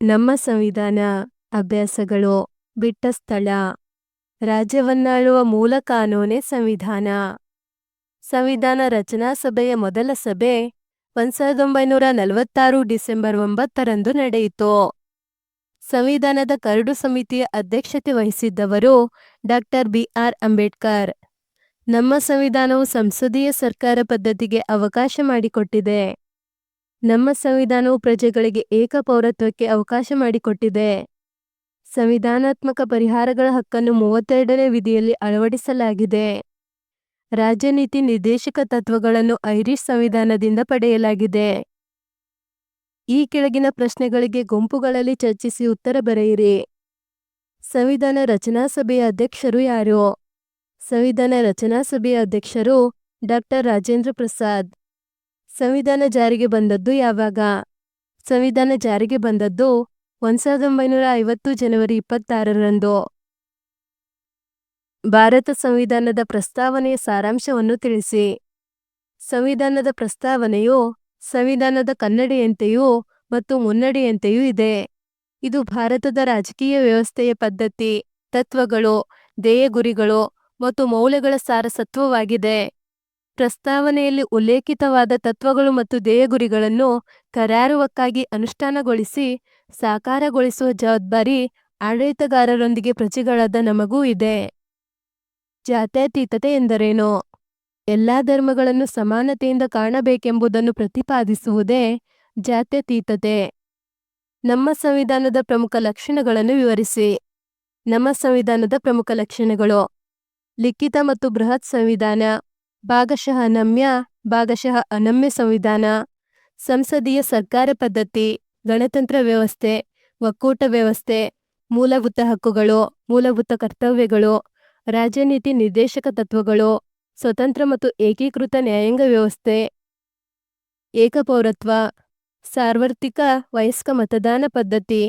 ನಮ್ಮ ಸಂವಿಧಾನ, ಅಭ್ಯಾಸಗಳು, ಬಿಟ್ಟ ಸ್ಥಳ, ರಾಜ್ಯವನ್ನಾಳುವ ಮೂಲ ಕಾನೂನೇ ಸಂವಿಧಾನ. ಸಂವಿಧಾನ ರಚನಾ ಸಭೆಯ ಮೊದಲ ಸಭೆ ಒಂದ್ ಸಾವಿರದ ಒಂಬೈನೂರ ನಲವತ್ತಾರು ಡಿಸೆಂಬರ್ ಒಂಬತ್ತರಂದು ನಡೆಯಿತು. ಸಂವಿಧಾನದ ಕರಡು ಸಮಿತಿಯ ಅಧ್ಯಕ್ಷತೆ ವಹಿಸಿದ್ದವರು ಡಾಕ್ಟರ್ ಬಿ ಆರ್ ಅಂಬೇಡ್ಕರ್. ನಮ್ಮ ಸಂವಿಧಾನವು ಸಂಸದೀಯ ಸರ್ಕಾರ ಪದ್ಧತಿಗೆ ಅವಕಾಶ ಮಾಡಿಕೊಟ್ಟಿದೆ. ನಮ್ಮ ಸಂವಿಧಾನವು ಪ್ರಜೆಗಳಿಗೆ ಏಕ ಪೌರತ್ವಕ್ಕೆ ಅವಕಾಶ ಮಾಡಿಕೊಟ್ಟಿದೆ. ಸಂವಿಧಾನಾತ್ಮಕ ಪರಿಹಾರಗಳ ಹಕ್ಕನ್ನು ಮೂವತ್ತೆರಡನೇ ವಿಧಿಯಲ್ಲಿ ಅಳವಡಿಸಲಾಗಿದೆ. ರಾಜನೀತಿ ನಿರ್ದೇಶಕ ತತ್ವಗಳನ್ನು ಐರಿಷ್ ಸಂವಿಧಾನದಿಂದ ಪಡೆಯಲಾಗಿದೆ. ಈ ಕೆಳಗಿನ ಪ್ರಶ್ನೆಗಳಿಗೆ ಗುಂಪುಗಳಲ್ಲಿ ಚರ್ಚಿಸಿ ಉತ್ತರ ಬರೆಯಿರಿ. ಸಂವಿಧಾನ ರಚನಾ ಸಭೆಯ ಅಧ್ಯಕ್ಷರು ಯಾರು? ಸಂವಿಧಾನ ರಚನಾ ಸಭೆಯ ಅಧ್ಯಕ್ಷರು ಡಾಕ್ಟರ್ ರಾಜೇಂದ್ರ ಪ್ರಸಾದ್. ಸಂವಿಧಾನ ಜಾರಿಗೆ ಬಂದದ್ದು ಯಾವಾಗ? ಸಂವಿಧಾನ ಜಾರಿಗೆ ಬಂದದ್ದು ಒಂದು ಸಾವಿರದ ಒಂಬೈನೂರ ಐವತ್ತು ಜನವರಿ ಇಪ್ಪತ್ತಾರರಂದು. ಭಾರತ ಸಂವಿಧಾನದ ಪ್ರಸ್ತಾವನೆಯ ಸಾರಾಂಶವನ್ನು ತಿಳಿಸಿ. ಸಂವಿಧಾನದ ಪ್ರಸ್ತಾವನೆಯು ಸಂವಿಧಾನದ ಕನ್ನಡಿಯಂತೆಯೂ ಮತ್ತು ಮುನ್ನಡೆಯಂತೆಯೂ ಇದೆ. ಇದು ಭಾರತದ ರಾಜಕೀಯ ವ್ಯವಸ್ಥೆಯ ಪದ್ಧತಿ, ತತ್ವಗಳು ಧ್ಯೇಯ ಗುರಿಗಳು ಮತ್ತು ಮೌಲ್ಯಗಳ ಸಾರಸತ್ವವಾಗಿದೆ. ಪ್ರಸ್ತಾವನೆಯಲ್ಲಿ ಉಲ್ಲೇಖಿತವಾದ ತತ್ವಗಳು ಮತ್ತು ಧ್ಯೇಯ ಗುರಿಗಳನ್ನು ಕರಾರುವಕ್ಕಾಗಿ ಅನುಷ್ಠಾನಗೊಳಿಸಿ ಸಾಕಾರಗೊಳಿಸುವ ಜವಾಬ್ದಾರಿ ಆಡಳಿತಗಾರರೊಂದಿಗೆ ಪ್ರಜೆಗಳಾದ ನಮಗೂ ಇದೆ. ಜಾತ್ಯತೀತತೆ ಎಂದರೇನು? ಎಲ್ಲಾ ಧರ್ಮಗಳನ್ನು ಸಮಾನತೆಯಿಂದ ಕಾಣಬೇಕೆಂಬುದನ್ನು ಪ್ರತಿಪಾದಿಸುವುದೇ ಜಾತ್ಯತೀತತೆ. ನಮ್ಮ ಸಂವಿಧಾನದ ಪ್ರಮುಖ ಲಕ್ಷಣಗಳನ್ನು ವಿವರಿಸಿ. ನಮ್ಮ ಸಂವಿಧಾನದ ಪ್ರಮುಖ ಲಕ್ಷಣಗಳು. ಲಿಖಿತ ಮತ್ತು ಬೃಹತ್ ಸಂವಿಧಾನ. ಭಾಗಶಃ ನಮ್ಯ ಭಾಗಶಃ ಅನಮ್ಯ ಸಂವಿಧಾನ, ಸಂಸದೀಯ ಸರ್ಕಾರ ಪದ್ಧತಿ, ಗಣತಂತ್ರ ವ್ಯವಸ್ಥೆ, ಒಕ್ಕೂಟ ವ್ಯವಸ್ಥೆ, ಮೂಲಭೂತ ಹಕ್ಕುಗಳು, ಮೂಲಭೂತ ಕರ್ತವ್ಯಗಳು, ರಾಜನೀತಿ ನಿರ್ದೇಶಕ ತತ್ವಗಳು, ಸ್ವತಂತ್ರ ಮತ್ತು ಏಕೀಕೃತ ನ್ಯಾಯಾಂಗ ವ್ಯವಸ್ಥೆ, ಏಕಪೌರತ್ವ ಸಾರ್ವತ್ರಿಕ ವಯಸ್ಕ ಮತದಾನ ಪದ್ಧತಿ,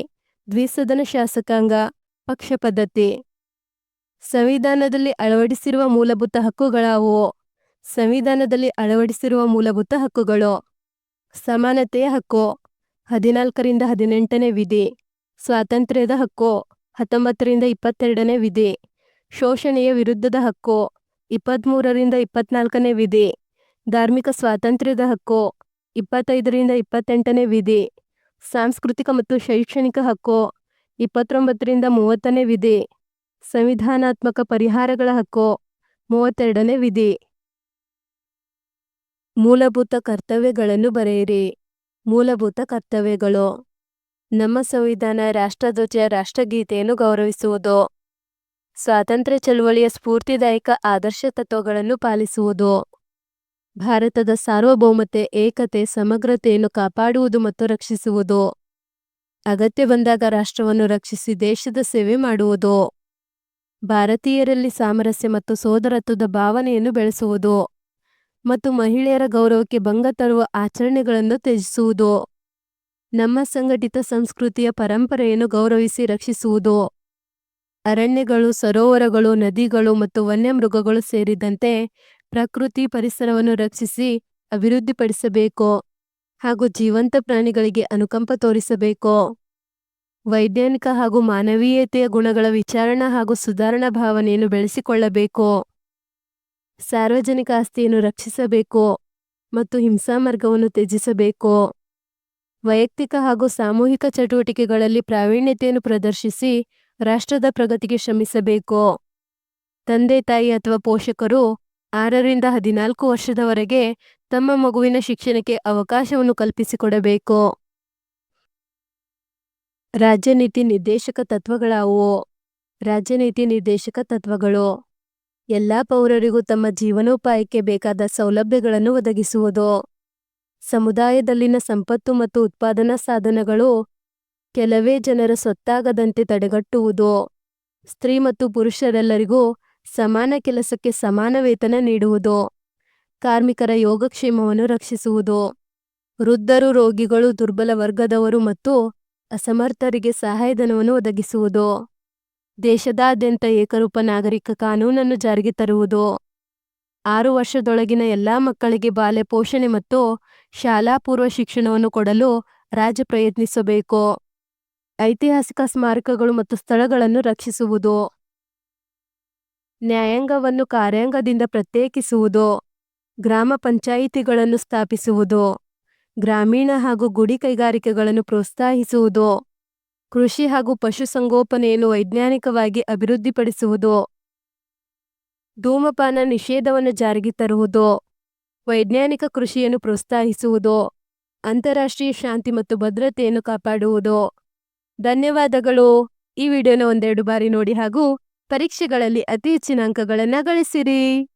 ದ್ವಿಸದನ ಶಾಸಕಾಂಗ, ಪಕ್ಷ ಪದ್ಧತಿ. ಸಂವಿಧಾನದಲ್ಲಿ ಅಳವಡಿಸಿರುವ ಮೂಲಭೂತ ಹಕ್ಕುಗಳಾವುವು ಸಂವಿಧಾನದಲ್ಲಿ ಅಳವಡಿಸಿರುವ ಮೂಲಭೂತ ಹಕ್ಕುಗಳು. ಸಮಾನತೆಯ ಹಕ್ಕು. ಹದಿನಾಲ್ಕರಿಂದ ಹದಿನೆಂಟನೇ ವಿಧಿ. ಸ್ವಾತಂತ್ರ್ಯದ ಹಕ್ಕು. ಹತ್ತೊಂಬತ್ತರಿಂದ ಇಪ್ಪತ್ತೆರಡನೇ ವಿಧಿ. ಶೋಷಣೆಯ ವಿರುದ್ಧದ ಹಕ್ಕು. ಇಪ್ಪತ್ತ್ಮೂರರಿಂದ ಇಪ್ಪತ್ನಾಲ್ಕನೇ ವಿಧಿ. ಧಾರ್ಮಿಕ ಸ್ವಾತಂತ್ರ್ಯದ ಹಕ್ಕು. ಇಪ್ಪತ್ತೈದರಿಂದ ಇಪ್ಪತ್ತೆಂಟನೇ ವಿಧಿ. ಸಾಂಸ್ಕೃತಿಕ ಮತ್ತು ಶೈಕ್ಷಣಿಕ ಹಕ್ಕು. ಇಪ್ಪತ್ತೊಂಬತ್ತರಿಂದ ಮೂವತ್ತನೇ ವಿಧಿ. ಸಂವಿಧಾನಾತ್ಮಕ ಪರಿಹಾರಗಳ ಹಕ್ಕು. ಮೂವತ್ತೆರಡನೇ ವಿಧಿ. ಮೂಲಭೂತ ಕರ್ತವ್ಯಗಳನ್ನು ಬರೆಯಿರಿ. ಮೂಲಭೂತ ಕರ್ತವ್ಯಗಳು. ನಮ್ಮ ಸಂವಿಧಾನ ರಾಷ್ಟ್ರಧ್ವಜ ರಾಷ್ಟ್ರಗೀತೆಯನ್ನು ಗೌರವಿಸುವುದು. ಸ್ವಾತಂತ್ರ್ಯ ಚಳುವಳಿಯ ಸ್ಫೂರ್ತಿದಾಯಕ ಆದರ್ಶ ತತ್ವಗಳನ್ನು ಪಾಲಿಸುವುದು. ಭಾರತದ ಸಾರ್ವಭೌಮತೆ, ಏಕತೆ, ಸಮಗ್ರತೆಯನ್ನು ಕಾಪಾಡುವುದು ಮತ್ತು ರಕ್ಷಿಸುವುದು. ಅಗತ್ಯ ಬಂದಾಗ ರಾಷ್ಟ್ರವನ್ನು ರಕ್ಷಿಸಿ ದೇಶದ ಸೇವೆ ಮಾಡುವುದು. ಭಾರತೀಯರಲ್ಲಿ ಸಾಮರಸ್ಯ ಮತ್ತು ಸೋದರತ್ವದ ಭಾವನೆಯನ್ನು ಬೆಳೆಸುವುದು. ಮತ್ತು ಮಹಿಳೆಯರ ಗೌರವಕ್ಕೆ ಭಂಗ ತರುವ ಆಚರಣೆಗಳನ್ನು ತ್ಯಜಿಸುವುದು. ನಮ್ಮ ಸಂಘಟಿತ ಸಂಸ್ಕೃತಿಯ ಪರಂಪರೆಯನ್ನು ಗೌರವಿಸಿ ರಕ್ಷಿಸುವುದು. ಅರಣ್ಯಗಳು, ಸರೋವರಗಳು, ನದಿಗಳು ಮತ್ತು ವನ್ಯಮೃಗಗಳು ಸೇರಿದಂತೆ ಪ್ರಕೃತಿ ಪರಿಸರವನ್ನು ರಕ್ಷಿಸಿ ಅಭಿವೃದ್ಧಿಪಡಿಸಬೇಕು ಹಾಗೂ ಜೀವಂತ ಪ್ರಾಣಿಗಳಿಗೆ ಅನುಕಂಪ ತೋರಿಸಬೇಕು. ವೈಜ್ಞಾನಿಕ ಹಾಗೂ ಮಾನವೀಯತೆಯ ಗುಣಗಳ ವಿಚಾರಣಾ ಹಾಗೂ ಸುಧಾರಣಾ ಭಾವನೆಯನ್ನು ಬೆಳೆಸಿಕೊಳ್ಳಬೇಕು. ಸಾರ್ವಜನಿಕ ಆಸ್ತಿಯನ್ನು ರಕ್ಷಿಸಬೇಕು ಮತ್ತು ಹಿಂಸಾಮಾರ್ಗವನ್ನು ತ್ಯಜಿಸಬೇಕು. ವೈಯಕ್ತಿಕ ಹಾಗೂ ಸಾಮೂಹಿಕ ಚಟುವಟಿಕೆಗಳಲ್ಲಿ ಪ್ರಾವೀಣ್ಯತೆಯನ್ನು ಪ್ರದರ್ಶಿಸಿ ರಾಷ್ಟ್ರದ ಪ್ರಗತಿಗೆ ಶ್ರಮಿಸಬೇಕು. ತಂದೆ, ತಾಯಿ ಅಥವಾ ಪೋಷಕರು ಆರರಿಂದ ಹದಿನಾಲ್ಕು ವರ್ಷದವರೆಗೆ ತಮ್ಮ ಮಗುವಿನ ಶಿಕ್ಷಣಕ್ಕೆ ಅವಕಾಶವನ್ನು ಕಲ್ಪಿಸಿಕೊಡಬೇಕು. ರಾಜ್ಯ ನೀತಿ ನಿರ್ದೇಶಕ ತತ್ವಗಳಾವುವು? ರಾಜ್ಯನೀತಿ ನಿರ್ದೇಶಕ ತತ್ವಗಳು. ಎಲ್ಲ ಪೌರರಿಗೂ ತಮ್ಮ ಜೀವನೋಪಾಯಕ್ಕೆ ಬೇಕಾದ ಸೌಲಭ್ಯಗಳನ್ನು ಒದಗಿಸುವುದು. ಸಮುದಾಯದಲ್ಲಿನ ಸಂಪತ್ತು ಮತ್ತು ಉತ್ಪಾದನಾ ಸಾಧನಗಳು ಕೆಲವೇ ಜನರ ಸ್ವತ್ತಾಗದಂತೆ ತಡೆಗಟ್ಟುವುದು. ಸ್ತ್ರೀ ಮತ್ತು ಪುರುಷರೆಲ್ಲರಿಗೂ ಸಮಾನ ಕೆಲಸಕ್ಕೆ ಸಮಾನ ವೇತನ ನೀಡುವುದು. ಕಾರ್ಮಿಕರ ಯೋಗಕ್ಷೇಮವನ್ನು ರಕ್ಷಿಸುವುದು. ವೃದ್ಧರು, ರೋಗಿಗಳು, ದುರ್ಬಲ ವರ್ಗದವರು ಮತ್ತು ಅಸಮರ್ಥರಿಗೆ ಸಹಾಯಧನವನ್ನು ಒದಗಿಸುವುದು. ದೇಶದಾದ್ಯಂತ ಏಕರೂಪ ನಾಗರಿಕ ಕಾನೂನನ್ನು ಜಾರಿಗೆ ತರುವುದು. ಆರು ವರ್ಷದೊಳಗಿನ ಎಲ್ಲಾ ಮಕ್ಕಳಿಗೆ ಬಾಲ್ಯ ಪೋಷಣೆ ಮತ್ತು ಶಾಲಾ ಪೂರ್ವ ಶಿಕ್ಷಣವನ್ನು ಕೊಡಲು ರಾಜ್ಯ ಪ್ರಯತ್ನಿಸಬೇಕು. ಐತಿಹಾಸಿಕ ಸ್ಮಾರಕಗಳು ಮತ್ತು ಸ್ಥಳಗಳನ್ನು ರಕ್ಷಿಸುವುದು. ನ್ಯಾಯಾಂಗವನ್ನು ಕಾರ್ಯಾಂಗದಿಂದ ಪ್ರತ್ಯೇಕಿಸುವುದು. ಗ್ರಾಮ ಪಂಚಾಯಿತಿಗಳನ್ನು ಸ್ಥಾಪಿಸುವುದು. ಗ್ರಾಮೀಣ ಹಾಗೂ ಗುಡಿ ಕೈಗಾರಿಕೆಗಳನ್ನು ಪ್ರೋತ್ಸಾಹಿಸುವುದು. ಕೃಷಿ ಹಾಗೂ ಪಶುಸಂಗೋಪನೆಯನ್ನು ವೈಜ್ಞಾನಿಕವಾಗಿ ಅಭಿವೃದ್ಧಿಪಡಿಸುವುದು. ಧೂಮಪಾನ ನಿಷೇಧವನ್ನು ಜಾರಿಗೆ ತರುವುದು. ವೈಜ್ಞಾನಿಕ ಕೃಷಿಯನ್ನು ಪ್ರೋತ್ಸಾಹಿಸುವುದು. ಅಂತಾರಾಷ್ಟ್ರೀಯ ಶಾಂತಿ ಮತ್ತು ಭದ್ರತೆಯನ್ನು ಕಾಪಾಡುವುದು. ಧನ್ಯವಾದಗಳು. ಈ ವಿಡಿಯೋನ ಒಂದೆರಡು ಬಾರಿ ನೋಡಿ ಹಾಗೂ ಪರೀಕ್ಷೆಗಳಲ್ಲಿ ಅತಿ ಹೆಚ್ಚಿನ ಅಂಕಗಳನ್ನು ಗಳಿಸಿರಿ.